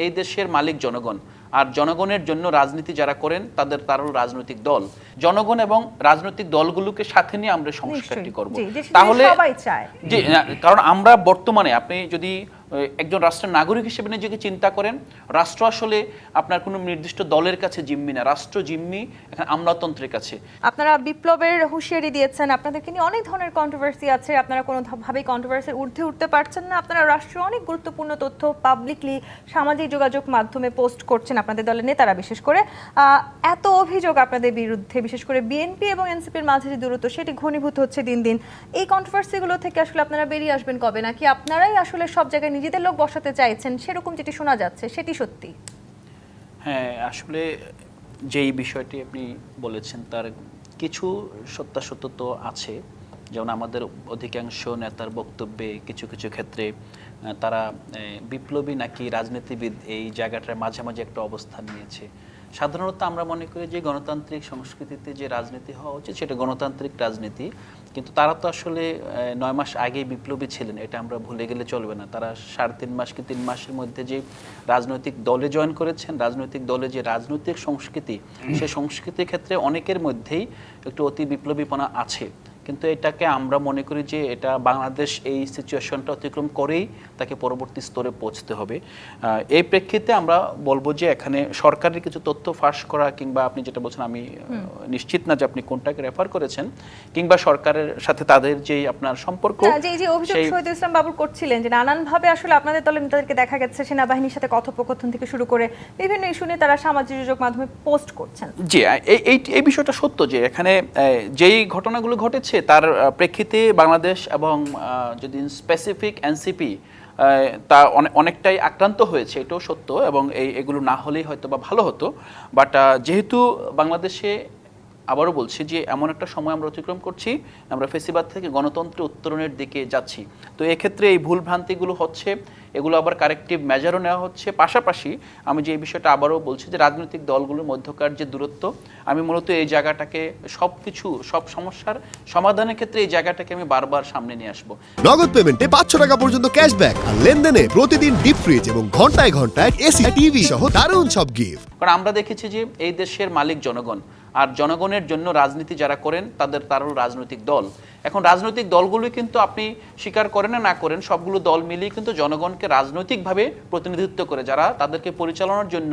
এই দেশের মালিক জনগণ। আর জনগণের জন্য রাজনীতি যারা করেন তাদের তারও রাজনৈতিক দল। জনগণ এবং রাজনৈতিক দলগুলোকে সাথে নিয়ে আমরা সংস্কারটি করব। তাহলে কারণ আমরা বর্তমানে আপনি যদি একজন রাষ্ট্রের নাগরিক হিসেবে নিজেকে চিন্তা করেন, রাষ্ট্র আসলে আপনার কোনো নির্দিষ্ট দলের কাছে জিম্মি না, রাষ্ট্র জিম্মি, এখানে আমলাতন্ত্রের কাছে। আপনারা বিপ্লবের হুঁশিয়ারি দিয়েছেন, আপনাদেরকে নিয়ে অনেক ধরনের কন্ট্রোভার্সি আছে, আপনারা কোনো ভাবেই কন্ট্রোভার্সির ঊর্ধ্বে উঠতে পারছেন না, আপনারা রাষ্ট্রীয় অনেক গুরুত্বপূর্ণ তথ্য পাবলিকলি সামাজিক যোগাযোগ মাধ্যমে পোস্ট করছেন আপনাদের দলের নেতারা, বিশেষ করে এত অভিযোগ আপনাদের বিরুদ্ধে, বিশেষ করে বিএনপি এবং এনসিপির মাঝে যে দূরত্ব, সেটি ঘনীভূত হচ্ছে দিন দিন। এই কন্ট্রোভার্সিগুলো থেকে আসলে আপনারা বেরিয়ে আসবেন কবে? নাকি আপনারাই আসলে সব জায়গায় নিজেদের লোক বসাতে চাইছেন, সেরকম যেটি শোনা যাচ্ছে, সেটি সত্যি? হ্যাঁ আসলে যেই বিষয়টি আপনি বলেছেন, তার কিছু সত্যাসত্য তো আছে। যেমন আমাদের অধিকাংশ নেতার বক্তব্যে কিছু কিছু ক্ষেত্রে তারা বিপ্লবী নাকি রাজনীতিবিদ এই জায়গাটার মাঝামাঝি একটা অবস্থান নিয়েছে। সাধারণত আমরা মনে করি যে গণতান্ত্রিক সংস্কৃতিতে যে রাজনীতি হওয়া উচিত, সেটা গণতান্ত্রিক রাজনীতি। কিন্তু তারা তো আসলে নয় মাস আগে বিপ্লবী ছিলেন এটা আমরা ভুলে গেলে চলবে না। তারা সাড়ে তিন মাস কি তিন মাসের মধ্যে যে রাজনৈতিক দলে জয়েন করেছেন রাজনৈতিক দলে যে রাজনৈতিক সংস্কৃতি সেই সংস্কৃতির ক্ষেত্রে অনেকের মধ্যেই একটু অতি বিপ্লবীপনা আছে। কিন্তু এটাকে আমরা মনে করি যে এটা বাংলাদেশ এই সিচুয়েশনটা অতিক্রম করেই তাকে পরবর্তী স্তরে পৌঁছতে হবে। এই প্রেক্ষিতে আমরা বলব যে এখানে সরকারের কিছু তথ্য ফাঁস করা কিংবা আপনি যেটা বলছেন আমি নিশ্চিত না যে আপনি কোনটাকে রেফার করেছেন কিংবা সরকারের সাথে তাদের যে আপনার সম্পর্ক যে এই যে অভিযোগ শহীদ ইসলাম বাবুর করছিলেন যে নানানভাবে আসলে আপনাদের দলের নেতাদেরকে দেখা গেছে সেনাবাহিনীর সাথে কথোপকথন থেকে শুরু করে বিভিন্ন ইস্যু নিয়ে তারা সামাজিক যোগাযোগ মাধ্যমে পোস্ট করছেন। জি এই এই বিষয়টা সত্য যে এখানে যেই ঘটনাগুলো ঘটেছে তার প্রেক্ষিতে বাংলাদেশ এবং যদি স্পেসিফিক এনসিপি তা অনে- অনেকটাই আক্রান্ত হয়েছে, এটাও সত্য এবং এই, এগুলো না হলেই হয়তো বা ভালো হতো। বাট যেহেতু বাংলাদেশে আবারও বলছি যে এমন একটা সময় আমরা অতিক্রম করছি আমরা ফেসিবাদ থেকে গণতন্ত্রের উত্তরণের দিকে যাচ্ছি। তো এক্ষেত্রে এই ভুল ভ্রান্তিগুলো হচ্ছে এগুলো আবার কারেক্টিভ মেজারও নেওয়া হচ্ছে। পাশাপাশি আমি যে এই বিষয়টা আবারও বলছি যে রাজনৈতিক দলগুলোর মধ্যকার যে দূরত্ব আমি মূলত এই জায়গাটাকে সব কিছু সব সমস্যার সমাধানের ক্ষেত্রে এই জায়গাটাকে আমি বারবার সামনে নিয়ে আসব। নগদ পেমেন্টে পাঁচশো টাকা পর্যন্ত ক্যাশব্যাক আর লেনদেনে প্রতিদিন ডিপ ফ্রিজ এবং ঘন্টায় ঘন্টায় এসি টিভি সহ দারুণ সব গিফট কারণ আমরা দেখেছি যে এই দেশের মালিক জনগণ আর জনগণের জন্য রাজনীতি যারা করেন তাদের তারও রাজনৈতিক দল। এখন রাজনৈতিক দলগুলো কিন্তু আপনি স্বীকার করেন না করেন, সবগুলো দল মিলিয়ে কিন্তু জনগণকে রাজনৈতিকভাবে প্রতিনিধিত্ব করে, যারা তাদেরকে পরিচালনার জন্য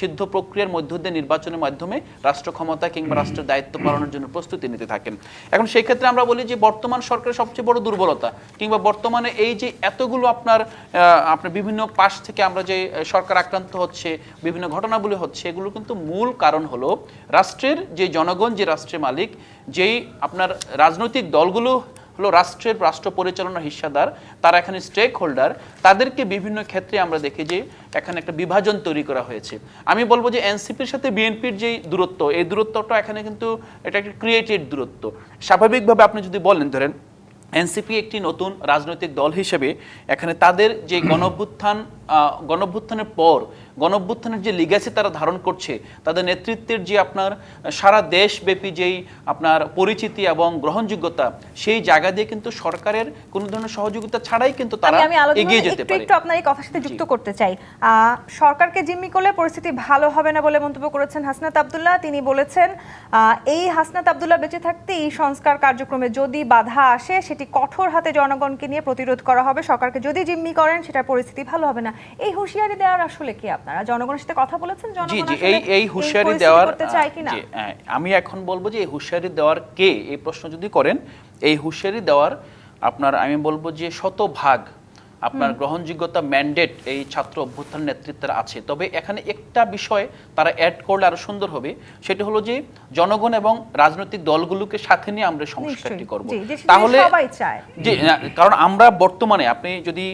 সিদ্ধ প্রক্রিয়ার মধ্য দিয়ে নির্বাচনের মাধ্যমে রাষ্ট্র ক্ষমতা কিংবা রাষ্ট্রের দায়িত্ব পালনের জন্য প্রস্তুতি নিতে থাকেন। এখন সেই ক্ষেত্রে আমরা বলি যে বর্তমান সরকারের সবচেয়ে বড় দুর্বলতা কিংবা বর্তমানে এই যে এতগুলো আপনার আপনার বিভিন্ন পাশ থেকে আমরা যে সরকার আক্রান্ত হচ্ছে, বিভিন্ন ঘটনাগুলি হচ্ছে, এগুলো কিন্তু মূল কারণ হলো রাষ্ট্রের যে জনগণ, যে রাষ্ট্রের মালিক, যেই আপনার রাজনৈতিক দলগুলো হলো রাষ্ট্রের রাষ্ট্র পরিচালনার হিস্সাদার, তারা এখানে স্টেক হোল্ডার তাদেরকে বিভিন্ন ক্ষেত্রে আমরা দেখি যে এখানে একটা বিভাজন তৈরি করা হয়েছে। আমি বলব যে এনসিপির সাথে বিএনপির যে দূরত্ব, এই দূরত্বটা এখানে কিন্তু এটা একটা ক্রিয়েটেড দূরত্ব। স্বাভাবিকভাবে আপনি যদি বলেন, ধরেন এনসিপি একটি নতুন রাজনৈতিক দল হিসেবে এখানে তাদের যে গণভ্যুত্থান গণভ্যুত্থানের পর গণভ্যুত্থানের যে লিগ্যাসি তারা ধারণ করছে তাদের নেতৃত্বের যে আপনার সারা দেশব্যাপী যেই আপনার পরিচিতি এবং গ্রহণযোগ্যতা সেই জায়গা দিয়ে কিন্তু সরকারের কোনো ধরনের সহযোগিতা ছাড়াই কিন্তু তারা এগিয়ে যেতে পারে। একটু আপনার এই কথার সাথে যুক্ত করতে চাই। সরকারকে জিম্মি করলে পরিস্থিতি ভালো হবে না বলে মন্তব্য করেছেন হাসনাত আব্দুল্লাহ। তিনি বলেছেন আহ, এই হাসনাত আব্দুল্লাহ বেঁচে থাকতে এই সংস্কার কার্যক্রমে যদি বাধা আসে সেটি কঠোর হাতে জনগণকে নিয়ে প্রতিরোধ করা হবে। সরকারকে যদি জিম্মি করেন সেটার পরিস্থিতি ভালো হবে না। এই হুঁশিয়ারি দেওয়ার আসলে কি আপনারা? জনগণের সাথে কথা বলেছেন জি জি এই এই হুঁশিয়ারি দেওয়ার হ্যাঁ, আমি এখন বলব যে এই হুঁশিয়ারি দেওয়ার কে? এই প্রশ্ন যদি করেন এই হুঁশিয়ারি দেওয়ার আপনার আমি বলব যে শতভাগ আপনার গ্রহণযোগ্যতা ম্যান্ডেট এই ছাত্র অভ্যুত্থান নেতৃত্বের আছে। তবে এখানে একটা বিষয় তারা অ্যাড করলে আরও সুন্দর হবে সেটা হলো যে জনগণ এবং রাজনৈতিক দলগুলোকে সাথে নিয়ে আমরা সংস্কারটি। করব। যে তাহলে না, কারণ আমরা বর্তমানে আপনি যদি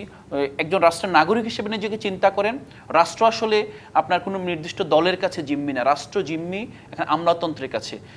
একজন রাষ্ট্রের নাগরিক হিসেবে নিজেকে চিন্তা করেন রাষ্ট্র আসলে আপনার কোনো নির্দিষ্ট দলের কাছে জিম্মি না। রাষ্ট্র জিম্মি এখানে আমলাতন্ত্রের কাছে।